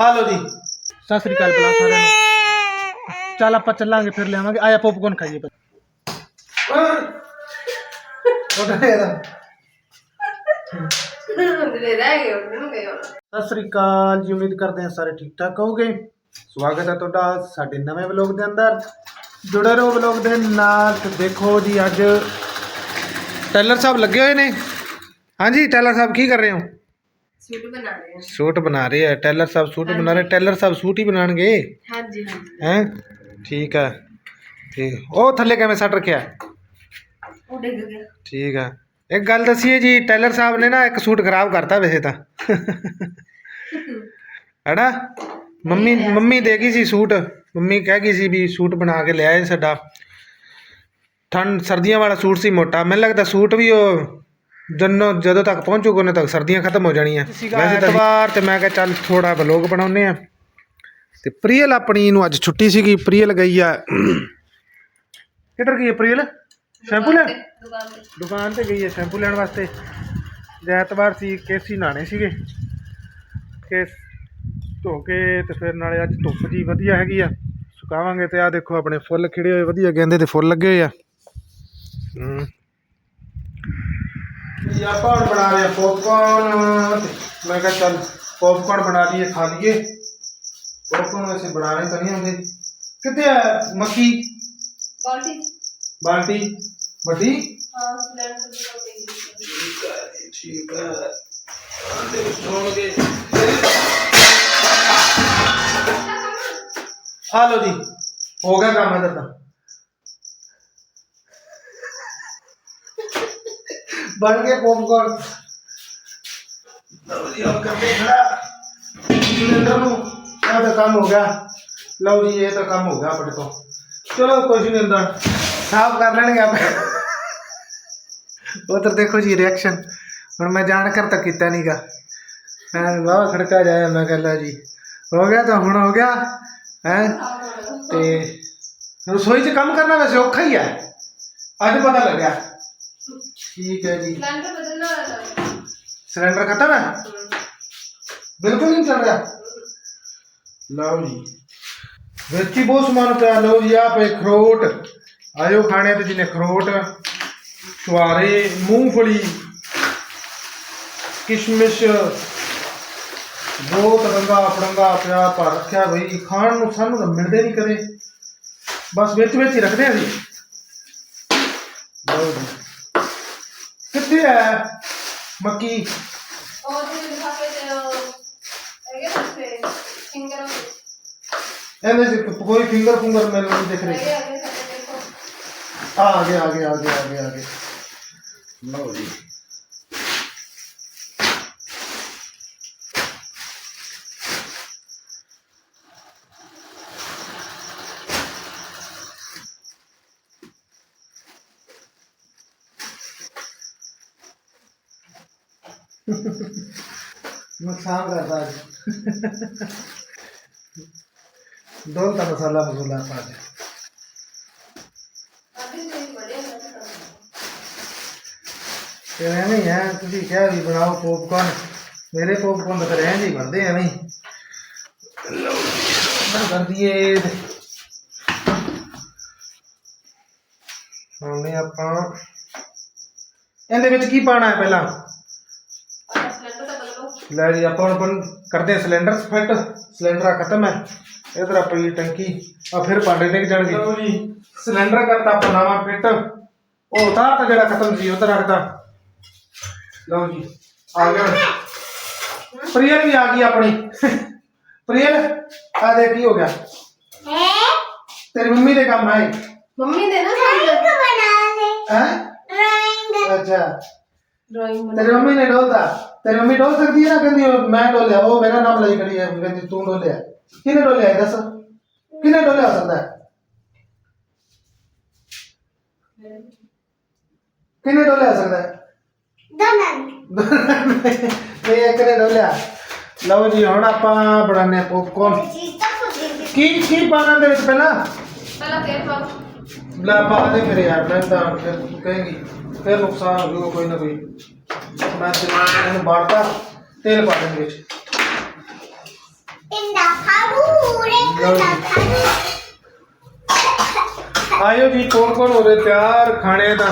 ਆ ਲਓ ਜੀ। ਸਤਿ ਸ੍ਰੀ ਅਕਾਲ ਬਲਾ ਸਾਰਿਆਂ ਨੂੰ। ਚੱਲ ਆਪਾਂ ਚੱਲਾਂਗੇ ਫਿਰ ਲਿਆਵਾਂਗੇ। ਆਇਆ ਪੌਪਕੌਰਨ ਖਾਈਏ ਬਸ ਉਹਦਾ ਇਹਦਾ। ਅੰਦਰੇ ਰਹਿ ਗਏ ਉਹਨਾਂ ਨੂੰ ਗਏ ਹੁਣ ਸਤਿ ਸ੍ਰੀ ਅਕਾਲ ਜੀ ਉਮੀਦ ਕਰਦੇ ਹਾਂ ਸਾਰੇ ਠੀਕ ਠਾਕ ਹੋਵੋਗੇ। ਸਵਾਗਤ ਹੈ ਤੁਹਾਡਾ ਸਾਡੇ ਨਵੇਂ ਵਲੌਗ ਦੇ ਅੰਦਰ। ਜੁੜੇ ਰਹੋ ਵਲੌਗ ਦੇ ਨਾਲ ਤੇ ਦੇਖੋ ਜੀ ਅੱਜ ਟੈਲਰ ਸਾਹਿਬ ਲੱਗੇ ਹੋਏ ਨੇ। ਹਾਂਜੀ ਟੈਲਰ ਸਾਹਿਬ ਕੀ ਕਰ ਰਹੇ ਹੋ? ਸੂਟ ਬਣਾ ਰਹੇ ਹਾਂ ਸੂਟ ਬਣਾ ਰਹੇ ਆ। ਟੈਲਰ ਸਾਹਿਬ ਸੂਟ ਬਣਾ ਰਹੇ ਟੈਲਰ ਸਾਹਿਬ ਸੂਟ ਹੀ ਬਣਾਣਗੇ ਹਾਂਜੀ ਹਾਂਜੀ। ਹੈਂ? ਠੀਕ ਆ। ਤੇ ਉਹ ਥੱਲੇ ਕਿਵੇਂ ਸੱਟ ਰੱਖਿਆ? ਉਹ ਡਿੱਗ ਗਿਆ। ਠੀਕ ਆ। ਇੱਕ ਗੱਲ ਦੱਸੀਏ ਜੀ ਟੈਲਰ ਸਾਹਿਬ ਨੇ ਨਾ ਇੱਕ ਸੂਟ ਖਰਾਬ ਕਰਤਾ ਵੈਸੇ ਤਾਂ। ਹੈਨਾ? ਮੰਮੀ ਮੰਮੀ ਦੇ ਗਈ ਸੀ ਸੂਟ। ਮੰਮੀ ਕਹਿ ਗਈ ਸੀ ਵੀ ਸੂਟ ਬਣਾ ਕੇ ਲਿਆਏ ਸਾਡਾ। ਠੰਡ ਸਰਦੀਆਂ ਵਾਲਾ ਸੂਟ ਸੀ ਮੋਟਾ। ਮੈਨੂੰ ਲੱਗਦਾ ਸੂਟ ਵੀ ਉਹ ਜਨੋ ਜਦੋਂ ਤੱਕ ਪਹੁੰਚੂਗਾ ਉਹਨਾਂ ਤੱਕ ਸਰਦੀਆਂ ਖਤਮ ਹੋ ਜਾਣੀਆਂ। ਵੈਸੇ ਤਾਂ ਐਤਵਾਰ ਤੇ ਮੈਂ ਕਿਹਾ ਚੱਲ ਥੋੜਾ ਬਲੌਗ ਬਣਾਉਨੇ ਆ ਤੇ ਪ੍ਰੀਅਲ ਆਪਣੀ ਨੂੰ ਅੱਜ ਛੁੱਟੀ ਸੀਗੀ ਪ੍ਰੀਅਲ ਗਈ ਆ। ਕਿੱਧਰ ਗਈ ਹੈ ਪ੍ਰੀਅਲ? ਸ਼ੈਂਪੂ ਲੈਣ? ਦੁਕਾਨ ਤੇ ਗਈ ਹੈ ਸ਼ੈਂਪੂ ਲੈਣ ਵਾਸਤੇ। ਐਤਵਾਰ ਸੀ ਕੇਸੀ ਨਾਣੇ ਸੀਗੇ। ਕੇਸ ਧੋ ਕੇ ਤੇ ਫਿਰ ਨਾਲੇ ਅੱਜ ਧੁੱਪ ਜੀ ਵਧੀਆ ਹੈਗੀ ਆ। ਸੁਕਾਵਾਂਗੇ ਤੇ ਆ ਦੇਖੋ ਆਪਣੇ ਫੁੱਲ ਖਿੜੇ ਹੋਏ ਵਧੀਆ ਗੇਂਦੇ ਦੇ ਫੁੱਲ ਲੱਗੇ ਹੋਏ ਆ। ਹੂੰ। ਜੀ ਆਪਾਂ ਹੁਣ ਬਣਾ ਰਹੇ ਆ ਪੌਪਕਾਰਨ ਮੈਂ ਕਿਹਾ ਚੱਲ ਪੌਪਕਾਰਨ ਬਣਾ ਲਈਏ ਖਾ ਲਈਏ। ਪੌਪਕਾਰਨ ਵੈਸੇ ਬਣਾਣੇ ਤਾਂ ਨਹੀਂ ਆਉਂਦੇ ਕਿੱਥੇ ਆ ਮੱਕੀ? ਬਾਲਟੀ। ਬਾਲਟੀ? ਵੱਡੀ? ਹਾਂ ਸਿਲੰਡਰ ਦੀ ਬਾਲਟੀ ਠੀਕ ਹੈ ਜੀ, ਠੀਕ ਹੈ ਆਂਦੇ ਹੋਣਗੇ ਆ ਲਓ ਜੀ। ਹੋ ਗਿਆ ਕੰਮ ਇਹਦਾ ਤਾਂ ਬਣ ਗਿਆ ਪੌਪਕਾਰਨ ਲਓ ਜੀ अब ਕਰਦੇ ਖੜਾ ਸਿਲੰਡਰ ਨੂੰ ਇਹ ਤਾਂ ਕੰਮ ਹੋ ਗਿਆ। ਲਓ ਜੀ ਇਹ ਤਾਂ ਕੰਮ ਹੋ ਗਿਆ ਆਪਣੇ ਤੋਂ। ਚਲੋ ਕੁਝ ਨਹੀਂ ਹੁੰਦਾ। ਸਾਫ਼ ਕਰ ਲੈਣਗੇ ਆਪੇ। ਉਧਰ ਦੇਖੋ ਜੀ ਰਿਐਕਸ਼ਨ ਹੁਣ ਮੈਂ ਜਾਣ ਕਰ ਤਾਂ ਕੀਤਾ ਨਹੀਂਗਾ ਮੈਂ ਵਾਹ ਖੜਕਾ ਜਾਇਆ ਮੈਂ ਕਹਿੰਦਾ ਜੀ ਹੋ ਗਿਆ ਤਾਂ ਹੁਣ ਹੋ ਗਿਆ ਹੈ? ਤੇ ਰਸੋਈ 'ਚ ਕੰਮ ਕਰਨਾ ਵੈਸੇ ਔਖਾ ਹੀ ਹੈ ਅੱਜ ਪਤਾ ਲੱਗਿਆ। ਠੀਕ ਹੈ ਜੀ। ਸਿਲੰਡਰ ਬਦਲਣਾ ਵਾਲਾ ਸਿਲੰਡਰ ਖਤਮ ਹੈ? ਬਿਲਕੁਲ ਨਹੀਂ ਚੱਲ ਰਿਹਾ। ਲਓ ਜੀ। ਵਿੱਚ ਹੀ ਬਹੁਤ ਸਮਾਨ ਪਿਆ। ਲਓ ਜੀ ਆ ਪਏ ਖਰੋਟ। ਆਇਓ ਖਾਣੇ ਤੇ ਜਿਹਨੇ ਖਰੋਟ ਛੁਆਰੇ ਮੂੰਗਫਲੀ ਕਿਸ਼ਮਿਸ਼। ਬਹੁਤ ਰੰਗਾ ਪੜੰਗਾ ਪਿਆ ਪਰ ਰੱਖਿਆ ਬਈ ਖਾਣ ਨੂੰ ਸਾਨੂੰ ਤਾਂ ਮਿਲਦੇ ਨਹੀਂ ਕਦੇ। ਬਸ ਵਿੱਚ ਵਿੱਚ ਹੀ ਰੱਖਦੇ ਆ ਜੀ। ਲਓ ਜੀ। ਕਿੱਥੇ ਹੈ? ਮੱਕੀ। ਉਹ ਜਿਹੜੇ ਲਿਫਾਫੇ ਤੇ ਉਹ ਹੈਗੇ ਨਾ ਤੇ ਫਿੰਗਰ ਇਹਦੇ ਚ ਕੋਈ ਫਿੰਗਰ ਫੁੰਗਰ ਮੈਨੂੰ ਨਹੀਂ ਦਿਖ ਰਹੀ। ਹੈਗੇ ਦੇਖੋ। ਆ ਗਿਆ ਆ ਗਿਆ ਆ ਗਿਆ ਆ ਗਿਆ। ਲਓ ਜੀ। ਨੁਕਸਾਨ ਕਰਦਾ ਜੀ ਦੋ ਤਾਂ ਮਸਾਲਾ ਮਸਾਲਾ ਪਾ ਦੇ। ਨਹੀਂ ਤੇ ਐਵੇਂ ਹੀ ਹੈ ਤੁਸੀਂ ਕਿਹਾ ਵੀ ਬਣਾਓ ਪੌਪਕਾਰਨ ਮੇਰੇ ਪੌਪਕਾਰਨ ਤਾਂ ਫਿਰ ਐਂ ਹੀ ਬਣਦੇ ਐਵੇਂ ਹੀ। ਲਓ ਕਰ ਦਈਏ ਹੁਣੇ ਆਪਾਂ ਇਹਦੇ ਵਿੱਚ ਕੀ ਪਾਣਾ ਹੈ ਪਹਿਲਾਂ ਆਹ ਸਿਲੰਡਰ ਤਾਂ ਬਦਲੋ ਲੈ ਜੀ ਆਪਾਂ ਹੁਣ ਬਣ ਕਰਦੇ ਹਾਂ ਸਿਲੰਡਰ ਫਿੱਟ ਸਿਲੰਡਰ ਆ ਖਤਮ ਹੈ। ਇਧਰ ਆਪਣੀ ਟੰਕੀ ਆ ਫਿਰ ਭਾਂਡੇ ਡਿੱਗ ਜਾਣਗੇ। ਲਓ ਜੀ ਸਿਲੰਡਰ ਕਰਤਾ ਆਪਾਂ ਨਵਾਂ ਫਿੱਟ। ਉਹ ਤਾਂ ਤਾਂ ਜਿਹੜਾ ਖਤਮ ਸੀ ਉਧਰ ਰੱਖਦਾ। ਲਓ ਜੀ ਆ ਗਿਆ। ਪ੍ਰੀਅਲ ਵੀ ਆ ਗਈ ਆਪਣੀ। ਪ੍ਰੀਅਲ ਆ ਦੇ ਕੀ ਹੋ ਗਿਆ। ਹੈ? ਤੇਰੀ ਮੰਮੀ ਦੇ ਕੰਮ ਆਏ। ਮੰਮੀ ਦੇ ਨਾ ਸਾਡੇ ਹੈ? ਅੱਛਾ। ਡਰਾਇੰਗ ਤੇਰੀ ਮੰਮੀ ਨੇ ਡੋਲਦਾ ਤੇਰੀ ਮੰਮੀ ਡੋਲ ਸਕਦੀ ਹੈ ਨਾ? ਕਹਿੰਦੀ ਉਹ ਮੈਂ ਡੋਲਿਆ ਉਹ ਮੇਰਾ ਨਾਮ ਲਈ ਖੜੀ ਹੈ। ਕਹਿੰਦੀ ਤੂੰ ਡੋਲਿਆ। ਕਿਹਨੇ ਡੋਲਿਆ ਇਹ ਦੱਸ? ਕਿਹਨੇ ਡੋਲਿਆ ਹੋ ਸਕਦਾ? ਹੈ? ਕਿਹਨੇ ਡੋਲਿਆ ਹੋ ਸਕਦਾ? ਹੈ? ਨਹੀਂ ਇੱਕ ਨੇ ਡੋਲਿਆ। ਲਓ ਜੀ ਹੁਣ ਆਪਾਂ ਬਣਾਉਂਦੇ ਪੌਪਕਾਰਨ ਕੀ ਕੀ ਪਾਣਾ ਦੇ ਵਿੱਚ ਪਹਿਲਾਂ? ਪਹਿਲਾਂ ਫੇਰ ਪਾਓ। ਲੈ ਪਾ ਦੇ ਫਿਰ ਯਾਰ ਮੈਂ ਤਾਂ ਫਿਰ ਤੂੰ ਕਹੇਂਗੀ। ਫਿਰ ਨੁਕਸਾਨ ਹੋ ਜਾਊਗਾ ਕੋਈ ਨਾ ਕੋਈ। మధ్యాహ్నం तेल తేలి आयो जी कौन कौन हो रहे? तैयार खाने का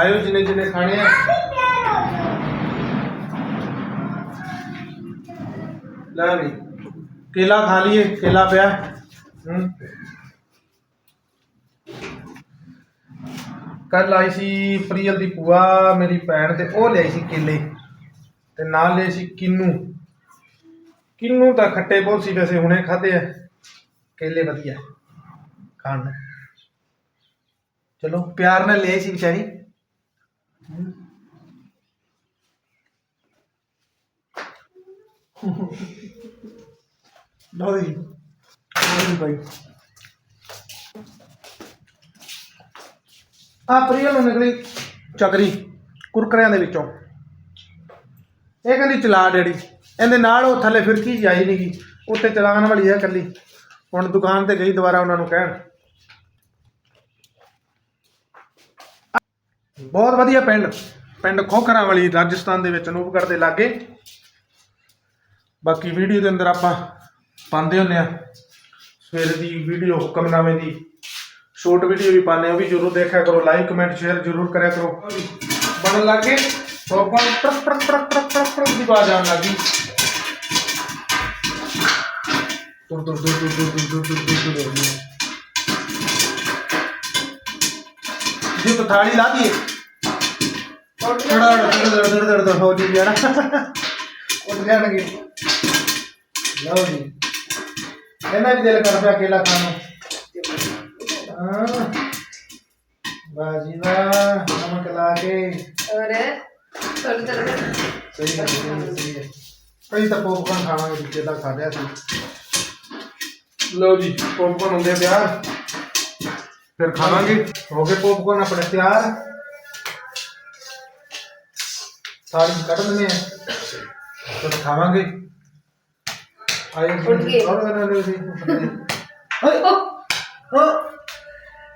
आयो जिन्हें जिन्हें खाने हैं। ला भी केला खा लिए केला प्या हम्म। ਕੱਲ ਆਈ ਸੀ ਪ੍ਰੀਅਲ ਦੀ ਭੂਆ, ਮੇਰੀ ਭੈਣ ਤੇ ਉਹ ਲਿਆਈ ਸੀ ਕੇਲੇ ਤੇ ਨਾਲ ਲਿਆਈ ਸੀ ਕਿੰਨੂ। ਕਿੰਨੂ ਤਾਂ ਖੱਟੇ ਬਹੁਤ ਸੀ ਵੈਸੇ, ਹੁਣੇ ਖਾਦੇ ਆ। ਕੇਲੇ ਵਧੀਆ, ਖਾਣ ਨੂੰ। ਚਲੋ, ਪਿਆਰ ਨਾਲ ਲਿਆਈ ਸੀ ਵਿਚਾਰੀ। ਲਓ ਜੀ। ਲਓ ਜੀ ਭਾਈ ਆ ਪ੍ਰੀਅਲ ਨੂੰ ਨਿਕਲੀ ਚੱਕਰੀ ਕੁਰਕਰਿਆਂ ਦੇ ਵਿੱਚੋਂ। ਇਹ ਕਹਿੰਦੀ, ਚਲਾ ਡੈਡੀ। ਇਹਦੇ ਨਾਲ ਉਹ ਥੱਲੇ ਫਿਰ ਕੀ ਜਾਈ ਨਹੀਂ ਗਈ ਉੱਤੇ ਚਲਾਉਣ ਵਾਲੀ ਹੈ ਇਕੱਲੀ। ਹੁਣ ਦੁਕਾਨ ਤੇ ਗਈ ਦੁਬਾਰਾ ਉਹਨਾਂ ਨੂੰ ਕਹਿਣ। ਬਹੁਤ ਵਧੀਆ ਪਿੰਡ। ਪਿੰਡ ਖੋਖਰਾਂ ਵਾਲੀ ਰਾਜਸਥਾਨ ਦੇ ਵਿੱਚ ਅਨੂਪਗੜ੍ਹ ਦੇ ਲਾਗੇ। ਬਾਕੀ ਵੀਡੀਓ ਦੇ ਅੰਦਰ ਆਪਾਂ ਪਾਉਂਦੇ ਹੁੰਦੇ ਆ। ਸਵੇਰ ਦੀ ਵੀਡੀਓ ਹੁਕਮਨਾਮੇ ਦੀ। शॉर्ट वीडियो भी पाने भी ज़रूर देखा करो लाइक कमेंट शेयर ज़रूर करा करो बन लागे तो अपन truck truck truck truck truck truck की आवाज़ आने लगी दूर दूर दूर दूर दूर दूर दूर दूर दूर दूर ये तो थाली ला दिए थोड़ा थोड़ा थोड़ा थोड़ा थोड़ा हो जी यार उठ जाएँगे लो जी मैंने भी दिल कर दिया अकेला खाना बाजी नमक ला के और थोड़ी थोड़ी सही है सही है कई तो पॉपकॉर्न खाना पीछे तक खा लिया लो जी पॉपकॉर्न होंगे तैयार। फिर खावांगे हो गए पॉपकॉर्न अपने तैयार। सारी कट लेने हैं। तो खावांगे। आइए और करना ले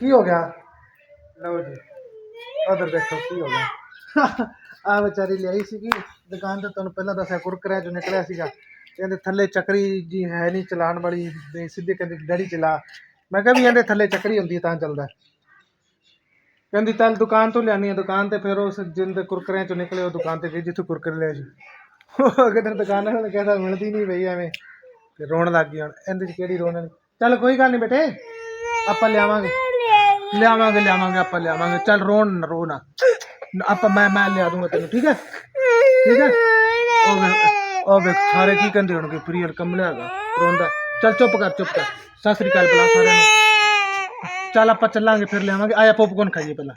ਕੀ ਹੋ ਗਿਆ? ਲਓ ਜੀ, ਉਧਰ ਦੇਖੋ ਕੀ ਹੋ ਗਿਆ। ਆ ਵਿਚਾਰੀ ਲਿਆਈ ਸੀਗੀ, ਦੁਕਾਨ ਤੇ ਤੁਹਾਨੂੰ ਪਹਿਲਾਂ ਦੱਸਿਆ, ਕੁਰਕਰੇ ਜੋ ਨਿਕਲਿਆ ਸੀਗਾ। ਕਹਿੰਦੇ ਥੱਲੇ ਚੱਕਰੀ ਜੀ ਹੈ ਨਹੀਂ ਚਲਾਉਣ ਵਾਲੀ ਵੀ ਸਿੱਧੇ ਕਹਿੰਦੇ ਡੈਡੀ ਚਲਾ। ਮੈਂ ਕਿਹਾ ਵੀ ਇਹਦੇ ਥੱਲੇ ਚੱਕਰੀ ਹੁੰਦੀ ਤਾਂ ਚੱਲਦਾ ਕਹਿੰਦੀ ਚੱਲ ਦੁਕਾਨ ਤੋਂ ਲਿਆਨੀ ਹੈ, ਦੁਕਾਨ ਤੇ ਫਿਰ ਉਸ ਜਿੰਦ ਕੁਰਕਰਿਆਂ ਚੋਂ ਨਿਕਲੇ, ਉਹ ਦੁਕਾਨ ਤੇ ਗਈ ਜਿੱਥੋਂ ਕੁਰਕਰੇ ਲਿਆ ਸੀ। ਉਹ ਕਿਤੇ ਦੁਕਾਨ ਵਾਲੇ ਕਹਿੰਦਾ ਮਿਲਦੀ ਨਹੀਂ ਪਈ ਐਵੇਂ। ਤੇ ਰੋਣ ਲੱਗ ਗਈ ਹੁਣ, ਇਹਦੇ ਚ ਕਿਹੜੀ ਰੋਣ ਵਾਲੀ? ਚੱਲ ਕੋਈ ਗੱਲ ਨਹੀਂ ਬੇਟੇ, ਆਪਾਂ ਲਿਆਵਾਂਗੇ। ले आवांगे ले आवांगे आप ले आवांगे चल, रो ना रो ना। आप मैं मैं ले आ दूँगा तेन ठीक है? ठीक है? ओ वे सारे की कहते हो प्रियल कमले है रोंदा। चल, चुप कर चुप कर। सत श्रीकाल बुला सारे चल आप चलांगे, फिर ले आवांगे। आया पॉपकॉर्न खाइए पहला।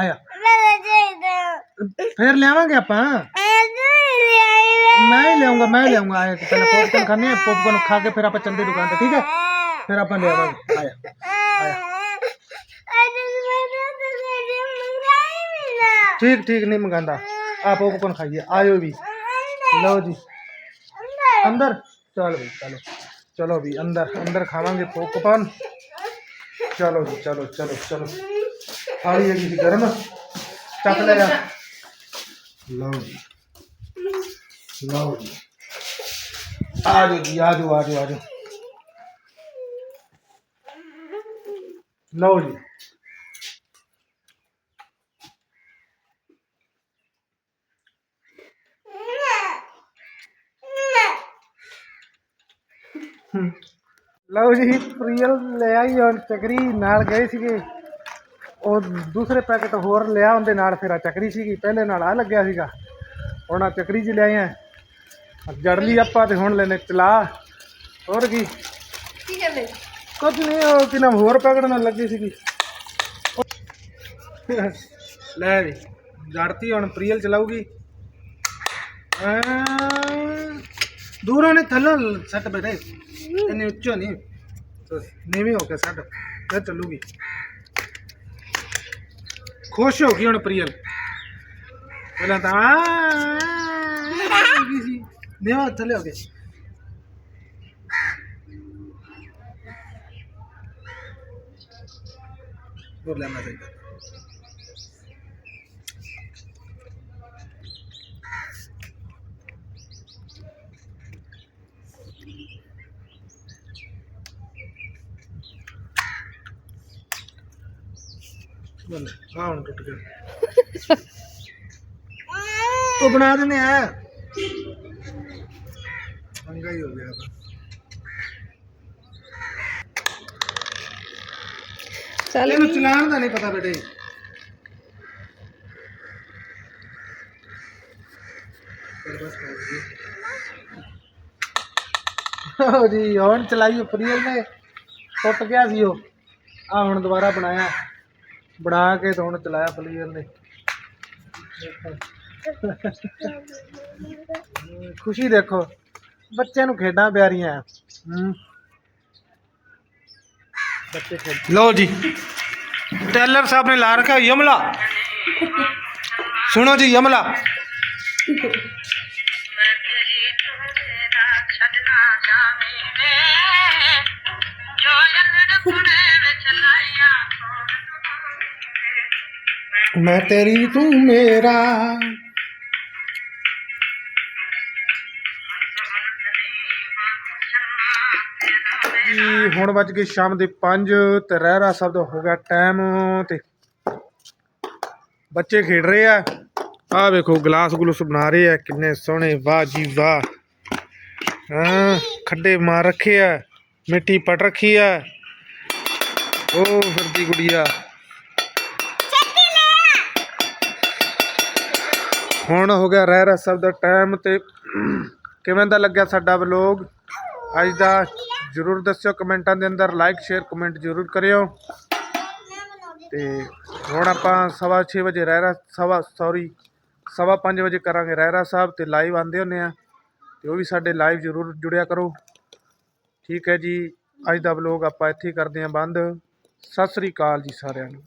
आया। फिर ले आवांगे आप मैं ले आऊँगा, मैं ले आऊँगा। आया पहले पॉपकॉर्न खाने पॉपकॉर्न खा के फिर आप चलते दुकान पे, ठीक है? फिर आप ले आवांगे। आया। आया। ठीक ठीक नहीं मंगाता आप पॉपकॉर्न खाइए आयो भी लो जी अंदर चलो भाई चलो चलो भी अंदर अंदर खावांगे पॉपकॉर्न चलो जी चलो चलो चलो थाली है जी गर्म ਚੱਕ ਲੈ ਆ ਲਓ ਜੀ ਲਓ ਜੀ ਆ ਜਾਓ ਜੀ ਆ ਜਾਓ ਆ ਜਾਓ ਲਓ ਜੀ ਲਓ ਜੀ ਪ੍ਰੀਅਲ ਲੈ ਆਈ ਔਰ ਚੱਕਰੀ ਨਾਲ ਗਏ ਸੀਗੇ। ਉਹ ਦੂਸਰੇ ਪੈਕੇਟ ਹੋਰ ਲਿਆ ਉਹਦੇ ਨਾਲ ਫਿਰ ਆ ਚੱਕਰੀ ਸੀਗੀ। ਪਹਿਲੇ ਨਾਲ ਆ ਲੱਗਿਆ ਸੀਗਾ। ਹੁਣ ਆ ਚਕਰੀ ਜੀ ਲਿਆਏ ਆ। ਜੜ ਲਈ ਆਪਾਂ ਤੇ ਹੁਣ ਲੈਨੇ ਚਲਾ। ਹੋਰ ਕੀ? ਕੀ ਕਹਿੰਦੇ? ਕੁਝ ਨਹੀਂ ਉਹ ਕਿ ਹੋਰ ਪੈਕਟ ਨਾਲ ਲੱਗੀ ਸੀਗੀ। ਲੈ ਵੀ ਜੜਤੀ ਹੁਣ ਪ੍ਰੀਅਲ ਚਲਾਉਗੀ ਦੂਰੋਂ ਨੇ ਥੱਲੋਂ ਸੱਟ ਬੈਠੇ। ਇਹਨੇ ਉੱਚਾ ਨਹੀਂ ਨੀਵੇਂ ਹੋ ਕੇ ਛੱਡ ਇਹ ਚੱਲੂਗੀ ਖੁਸ਼ ਹੋ ਗਈ ਹੁਣ ਪ੍ਰੀਅਲ ਪਹਿਲਾਂ ਤਾਂ ਆ ਸੀ ਦੇਵਾ ਥੱਲੇ ਹੋ ਗਏ ਬੋਲਿਆ ਮੈਂ ਚਾਹੀਦਾ ਹੁਣ ਟੁੱਟ ਗਿਆ। ਉਹ ਬਣਾ ਦਿੰਦੇ ਆ। ਅੰਗਾ ਹੀ ਹੋ ਗਿਆ ਚੱਲ ਇਹਨੂੰ ਚਲਾਉਣ ਦਾ ਨਹੀਂ ਪਤਾ ਬੇਟੇ। ਜੀ ਹੋ ਹੁਣ ਚਲਾਈ ਪ੍ਰੀਅਲ ਨੇ ਟੁੱਟ ਗਿਆ ਸੀ ਉਹ। ਆ ਹੁਣ ਦੁਬਾਰਾ ਬਣਾਇਆ। ਬਣਾ ਕੇ ਤਾਂ ਹੁਣ ਚਲਾਇਆ ਫਲੀਅਰ ਨੇ। ਖੁਸ਼ੀ ਦੇਖੋ, ਬੱਚਿਆਂ ਨੂੰ ਖੇਡਾਂ ਪਿਆਰੀਆਂ। ਹੂੰ। ਬੱਚੇ ਲੋ ਜੀ। ਟੈਲਰ ਸਾਹਿਬ ਨੇ ਲਾ ਰੱਖਿਆ ਯਮਲਾ ਸੁਣੋ ਜੀ ਯਮਲਾ मैं तेरी तू मेरा ਜੀ ਹੁਣ ਵੱਜ ਗਏ ਸ਼ਾਮ ਦੇ 5 ਤੇ ਰਹਿਰਾ ਸਾਹਿਬ ਦਾ ਹੋ ਗਿਆ ਟਾਈਮ ਤੇ ਬੱਚੇ ਖੇਡ ਰਹੇ ਆ ਆ ਵੇਖੋ ਗਲਾਸ ਗਲੂਸ ਬਣਾ ਰਹੇ ਆ ਕਿੰਨੇ ਸੋਹਣੇ ਵਾਹ ਜੀ ਵਾਹ ਹਾਂ ਖੱਡੇ ਮਾਰ ਰੱਖੇ ਆ ਮਿੱਟੀ ਪਟ ਰੱਖੀ ਆ ਉਹ ਫਿਰਦੀ ਗੁੜੀਆ ਹੁਣ ਹੋ ਗਿਆ ਰਹਿਰਾ ਸਾਹਿਬ ਦਾ ਟਾਈਮ ਤੇ ਕਿਵੇਂ ਦਾ ਲੱਗਿਆ ਸਾਡਾ ਵਲੋਗ ਅੱਜ ਦਾ ਜਰੂਰ ਦੱਸਿਓ ਕਮੈਂਟਾਂ ਦੇ ਅੰਦਰ ਲਾਈਕ ਸ਼ੇਅਰ ਕਮੈਂਟ ਜਰੂਰ ਕਰਿਓ। ਤੇ ਹੁਣ ਆਪਾਂ ਸਵਾ ਛੇ ਵਜੇ ਰਹਿਰਾ ਸਵਾ ਸੌਰੀ ਸਵਾ ਪੰਜ ਵਜੇ ਕਰਾਂਗੇ ਰਹਿਰਾ ਸਾਹਿਬ ਤੇ ਲਾਈਵ ਆਂਦੇ ਹੁੰਨੇ ਆ। ਤੇ ਉਹ ਵੀ ਸਾਡੇ ਲਾਈਵ ਜਰੂਰ ਜੁੜਿਆ ਕਰੋ। ਠੀਕ ਹੈ ਜੀ, ਅੱਜ ਦਾ ਵਲੋਗ ਆਪਾਂ ਇੱਥੇ ਕਰਦੇ ਹਾਂ ਬੰਦ। ਸਤਿ ਸ੍ਰੀ ਅਕਾਲ ਜੀ ਸਾਰਿਆਂ ਨੂੰ।